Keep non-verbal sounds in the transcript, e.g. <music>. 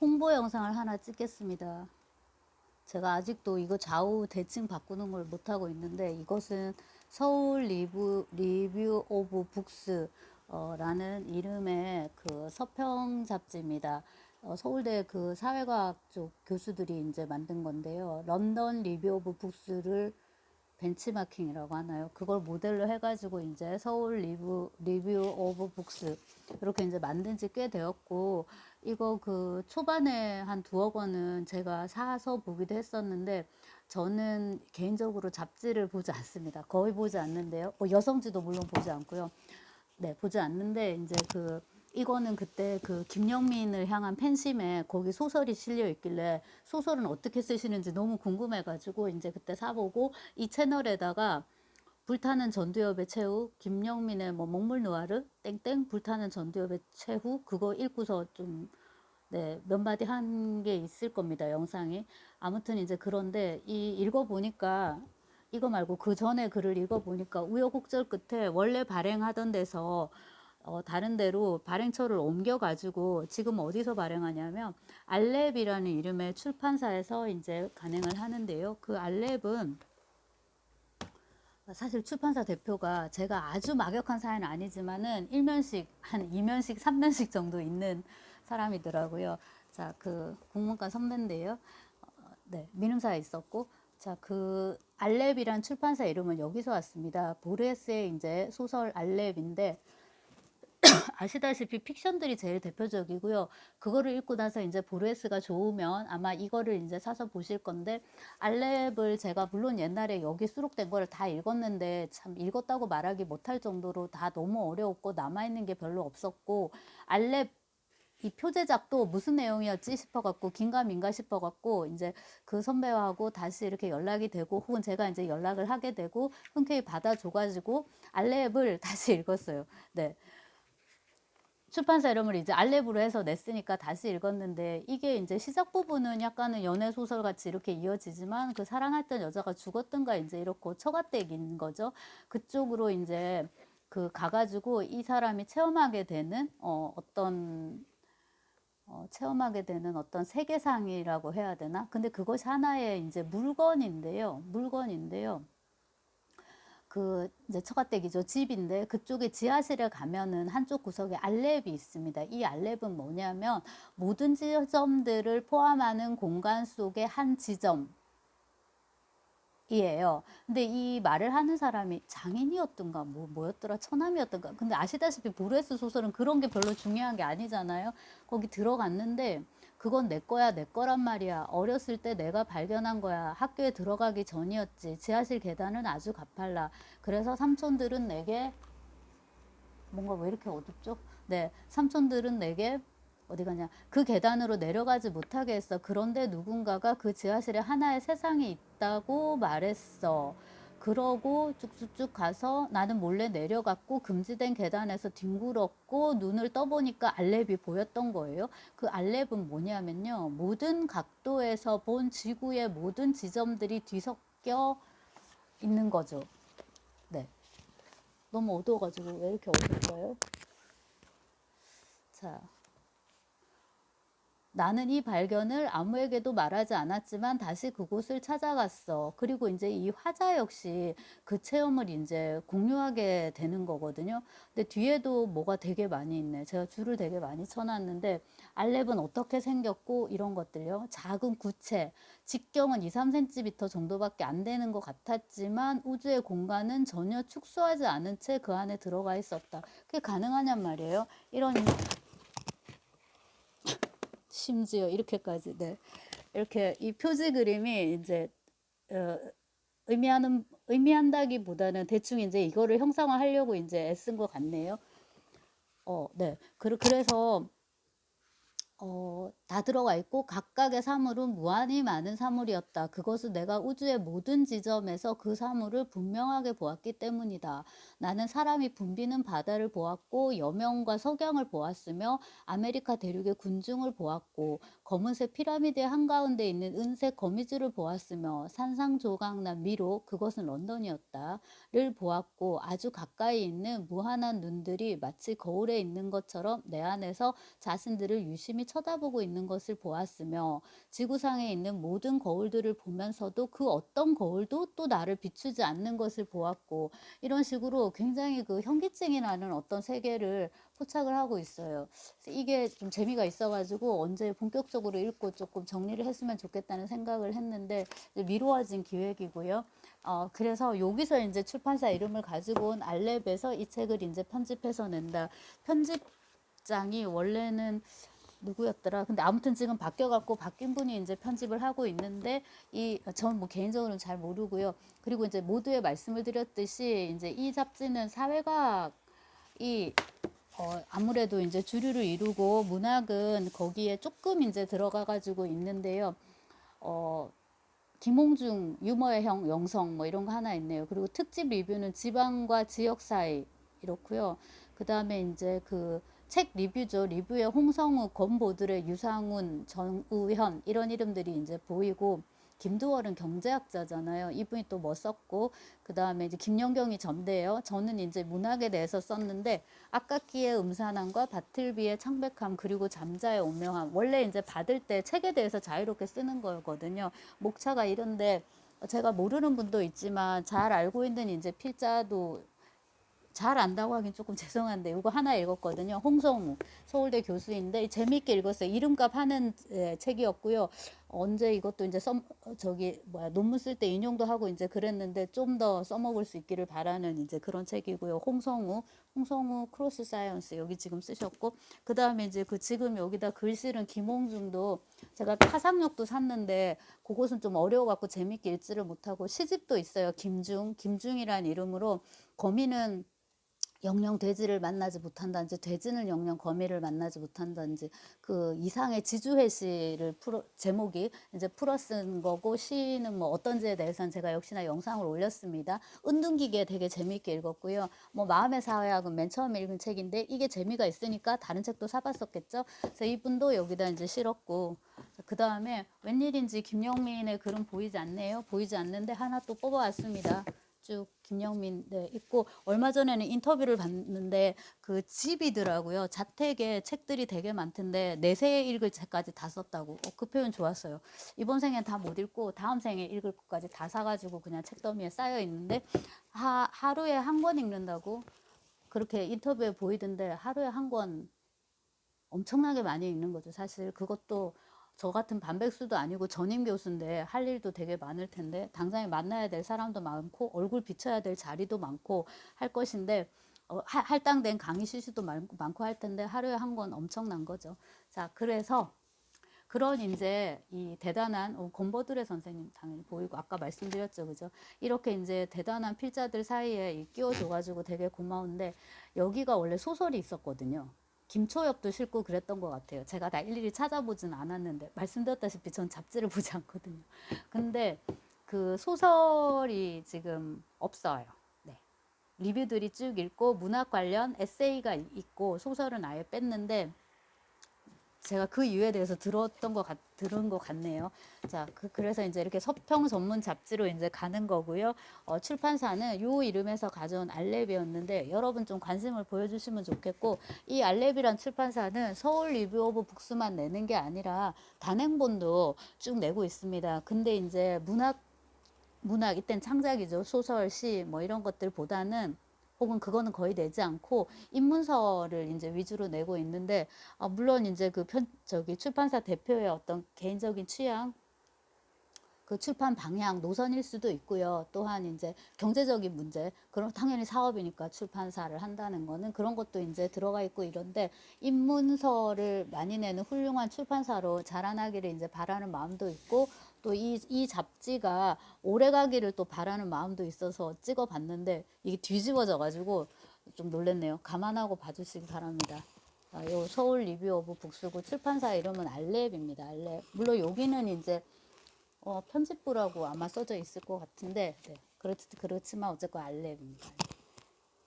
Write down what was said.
홍보 영상을 하나 찍겠습니다. 제가 아직도 이거 좌우 대칭 바꾸는 걸 못하고 있는데 이것은 서울 리뷰, 리뷰 오브 북스 어, 라는 이름의 그 서평 잡지입니다. 어, 서울대 그 사회과학 쪽 교수들이 이제 만든 건데요. 런던 리뷰 오브 북스를 벤치마킹이라고 하나요? 그걸 모델로 해가지고 이제 서울 리뷰, 리뷰 오브 북스 이렇게 이제 만든 지 꽤 되었고 이거 그 초반에 한 두억 원은 제가 사서 보기도 했었는데 저는 개인적으로 잡지를 보지 않습니다. 거의 보지 않는데요. 뭐 여성지도 물론 보지 않고요. 네, 보지 않는데 이제 그 이거는 그때 그 김영민을 향한 팬심에 거기 소설이 실려 있길래 소설은 어떻게 쓰시는지 너무 궁금해가지고 이제 그때 사보고 이 채널에다가 불타는 전두엽의 최후 김영민의 뭐 먹물 누아르 땡땡 불타는 전두엽의 최후 그거 읽고서 좀 네, 몇 마디 한 게 있을 겁니다, 영상이. 아무튼 이제 그런데 이 읽어 보니까 이거 말고 그 전에 글을 읽어 보니까 우여곡절 끝에 원래 발행하던 데서 어, 다른 데로 발행처를 옮겨가지고 지금 어디서 발행하냐면 알렙이라는 이름의 출판사에서 이제 간행을 하는데요. 그 알렙은 사실 출판사 대표가 제가 아주 막역한 사연은 아니지만은 일면식 한 이면식 삼면식 정도 있는 사람이더라고요. 자, 그 국문과 선배인데요. 어, 네, 민음사에 있었고 자, 그 알렙이란 출판사 이름은 여기서 왔습니다. 보레스의 이제 소설 알렙인데 <laughs> 아시다시피 픽션들이 제일 대표적이고요. 그거를 읽고 나서 이제 보레스가 좋으면 아마 이거를 이제 사서 보실 건데 알렙을 제가 물론 옛날에 여기 수록된 거를 다 읽었는데 참 읽었다고 말하기 못할 정도로 다 너무 어려웠고 남아 있는 게 별로 없었고 알렙 이 표제작도 무슨 내용이었지 싶어갖고 긴가민가 싶어갖고 이제 그 선배하고 다시 이렇게 연락이 되고 혹은 제가 이제 연락을 하게 되고 흔쾌히 받아줘가지고 알렙을 <laughs> 다시 읽었어요. 네. 출판사 이름을 이제 알렙으로 해서 냈으니까 다시 읽었는데 이게 이제 시작 부분은 약간은 연애 소설 같이 이렇게 이어지지만 그 사랑했던 여자가 죽었던가 이제 이렇고 처가댁인 거죠. 그쪽으로 이제 그 가가지고 이 사람이 체험하게 되는 어 어떤 어, 체험하게 되는 어떤 세계상이라고 해야 되나? 근데 그것이 하나의 이제 물건인데요. 물건인데요. 그 이제 처가댁이죠 집인데 그쪽에 지하실에 가면은 한쪽 구석에 알렙이 있습니다. 이 알렙은 뭐냐면 모든 지점들을 포함하는 공간 속의 한 지점. 이에요. 근데 이 말을 하는 사람이 장인이었던가 뭐 뭐였더라 처남이었던가. 근데 아시다시피 보레스 소설은 그런 게 별로 중요한 게 아니잖아요. 거기 들어갔는데 그건 내 거야 내 거란 말이야. 어렸을 때 내가 발견한 거야. 학교에 들어가기 전이었지. 지하실 계단은 아주 가팔라. 그래서 삼촌들은 내게 뭔가 왜 이렇게 어둡죠? 네, 삼촌들은 내게 어디 가냐? 그 계단으로 내려가지 못하게 했어. 그런데 누군가가 그 지하실에 하나의 세상이 있다고 말했어. 그러고 쭉쭉쭉 가서 나는 몰래 내려갔고 금지된 계단에서 뒹굴었고 눈을 떠보니까 알렙이 보였던 거예요. 그 알렙은 뭐냐면요. 모든 각도에서 본 지구의 모든 지점들이 뒤섞여 있는 거죠. 네. 너무 어두워가지고 왜 이렇게 어두울까요? 자. 나는 이 발견을 아무에게도 말하지 않았지만 다시 그곳을 찾아갔어. 그리고 이제 이 화자 역시 그 체험을 이제 공유하게 되는 거거든요. 근데 뒤에도 뭐가 되게 많이 있네. 제가 줄을 되게 많이 쳐놨는데 알렙은 어떻게 생겼고 이런 것들요. 작은 구체, 직경은 2, 3cm 정도밖에 안 되는 것 같았지만 우주의 공간은 전혀 축소하지 않은 채 그 안에 들어가 있었다. 그게 가능하냔 말이에요. 이런 심지어 이렇게까지 네 이렇게 이 표지 그림이 이제 어, 의미하는 의미한다기보다는 대충 이제 이거를 형상화하려고 이제 애쓴 것 같네요. 어, 네. 그, 그래서 어, 다 들어가 있고 각각의 사물은 무한히 많은 사물이었다. 그것은 내가 우주의 모든 지점에서 그 사물을 분명하게 보았기 때문이다. 나는 사람이 붐비는 바다를 보았고 여명과 석양을 보았으며 아메리카 대륙의 군중을 보았고 검은색 피라미드의 한가운데 있는 은색 거미줄을 보았으며 산상조각난 미로 그것은 런던이었다를 보았고 아주 가까이 있는 무한한 눈들이 마치 거울에 있는 것처럼 내 안에서 자신들을 유심히 쳐다보고 있는 것을 보았으며 지구상에 있는 모든 거울들을 보면서도 그 어떤 거울도 또 나를 비추지 않는 것을 보았고 이런 식으로 굉장히 그 현기증이 나는 어떤 세계를 포착을 하고 있어요. 이게 좀 재미가 있어가지고 언제 본격적으로 읽고 조금 정리를 했으면 좋겠다는 생각을 했는데 미루어진 기획이고요. 어, 그래서 여기서 이제 출판사 이름을 가지고 온 알렙에서 이 책을 이제 편집해서 낸다. 편집장이 원래는 누구였더라? 근데 아무튼 지금 바뀌어갖고 바뀐 분이 이제 편집을 하고 있는데 이 전 뭐 개인적으로는 잘 모르고요. 그리고 이제 모두에 말씀을 드렸듯이 이제 이 잡지는 사회과학이 어, 아무래도 이제 주류를 이루고 문학은 거기에 조금 이제 들어가 가지고 있는데요. 어, 김홍중 유머의 형 영성 뭐 이런 거 하나 있네요. 그리고 특집 리뷰는 지방과 지역 사이 이렇고요. 그 다음에 이제 그 책 리뷰죠. 리뷰에 홍성우, 권보들의 유상훈, 정우현 이런 이름들이 이제 보이고 김두월은 경제학자잖아요. 이분이 또 뭐 썼고 그 다음에 이제 김연경이 전대예요. 저는 이제 문학에 대해서 썼는데 아깝기의 음산함과 바틀비의 창백함 그리고 잠자의 오명함 원래 이제 받을 때 책에 대해서 자유롭게 쓰는 거거든요. 목차가 이런데 제가 모르는 분도 있지만 잘 알고 있는 이제 필자도 잘 안다고 하긴 조금 <laughs> 죄송한데 이거 하나 읽었거든요. 홍성우 서울대 교수인데 재미있게 읽었어요. 이름값 하는 예, 책이었고요. 언제 이것도 이제 써 저기 뭐야 논문 쓸 때 인용도 하고 이제 그랬는데 좀 더 써먹을 수 있기를 바라는 이제 그런 책이고요. 홍성우 홍성우 크로스 사이언스 여기 지금 쓰셨고 그 다음에 이제 그 지금 여기다 글 실은 김홍중도 제가 파상력도 샀는데 그것은 좀 어려워갖고 재밌게 읽지를 못하고 시집도 있어요. 김중 김중이란 이름으로 거미는 영영 돼지를 만나지 못한다든지 돼지는 영영 거미를 만나지 못한다든지 그 이상의 지주회시를 풀어 제목이 이제 풀어 쓴 거고 시는 뭐 어떤지에 대해서는 제가 역시나 영상을 올렸습니다. 은둔기계 되게 재미있게 읽었고요. 뭐 마음의 사회학은 맨 처음에 읽은 책인데 이게 재미가 있으니까 다른 책도 사봤었겠죠. 그래서 이분도 여기다 이제 실었고 그 다음에 웬일인지 김영민의 글은 보이지 않네요. 보이지 않는데 하나 또 뽑아왔습니다. 쭉 김영민 네 있고 얼마 전에는 인터뷰를 봤는데 그 집이더라고요. 자택에 책들이 되게 많던데 내세 읽을 책까지 다 썼다고. 어, 그 표현 좋았어요. 이번 생엔 다 못 읽고 다음 생에 읽을 것까지 다 사가지고 그냥 책더미에 쌓여 있는데 하, 하루에 한 권 읽는다고 그렇게 인터뷰에 보이던데 하루에 한 권 엄청나게 많이 읽는 거죠. 사실 그것도 저 같은 반백수도 아니고 전임 교수인데 할 일도 되게 많을 텐데 당장에 만나야 될 사람도 많고 얼굴 비춰야 될 자리도 많고 할 것인데 어, 할- 할당된 강의 실시도 많고, 할 텐데 하루에 한 권 엄청난 거죠. 자, 그래서 그런 이제 이 대단한 어, 권버들의 선생님 당연히 보이고 아까 말씀드렸죠, 그죠? 이렇게 이제 대단한 필자들 사이에 이 끼워줘가지고 되게 고마운데 여기가 원래 소설이 있었거든요. 김초엽도 실고 그랬던 것 같아요. 제가 다 일일이 찾아보진 않았는데 말씀드렸다시피 전 잡지를 <laughs> 보지 않거든요. 근데 그 소설이 지금 없어요. 네. 리뷰들이 쭉 읽고 문학 관련 에세이가 있고 소설은 아예 뺐는데 제가 그 이유에 대해서 들었던 것 같, 들은 것 같네요. 자, 그, 그래서 이제 이렇게 서평 전문 잡지로 이제 가는 거고요. 어, 출판사는 요 이름에서 가져온 알렙이었는데 여러분 좀 관심을 보여주시면 좋겠고 이 알렙이란 출판사는 서울 리뷰 오브 북스만 내는 게 아니라 단행본도 쭉 내고 있습니다. 근데 이제 문학 문학 이땐 창작이죠. 소설, 시 뭐 이런 것들보다는 혹은 그거는 거의 내지 않고 인문서를 이제 위주로 내고 있는데 아, 물론 이제 그 편 저기 출판사 대표의 어떤 개인적인 취향 그 출판 방향 노선일 수도 있고요. 또한 이제 경제적인 문제, 그럼 당연히 사업이니까 출판사를 한다는 거는 그런 것도 이제 들어가 있고 이런데 인문서를 많이 내는 훌륭한 출판사로 자라나기를 이제 바라는 마음도 있고 또이이 잡지가 오래 가기를 또 바라는 마음도 있어서 찍어 봤는데 이게 뒤집어져 가지고 좀 놀랬네요. 감안하고 봐주시기 바랍니다. 아, 요 서울 리뷰 오브 북스고 출판사 이름은 알렙입니다. 알렙. 물론 여기는 이제 어, 편집부라고 아마 써져 있을 것 같은데 네. 그렇, 그렇지만 어쨌건 알렙입니다.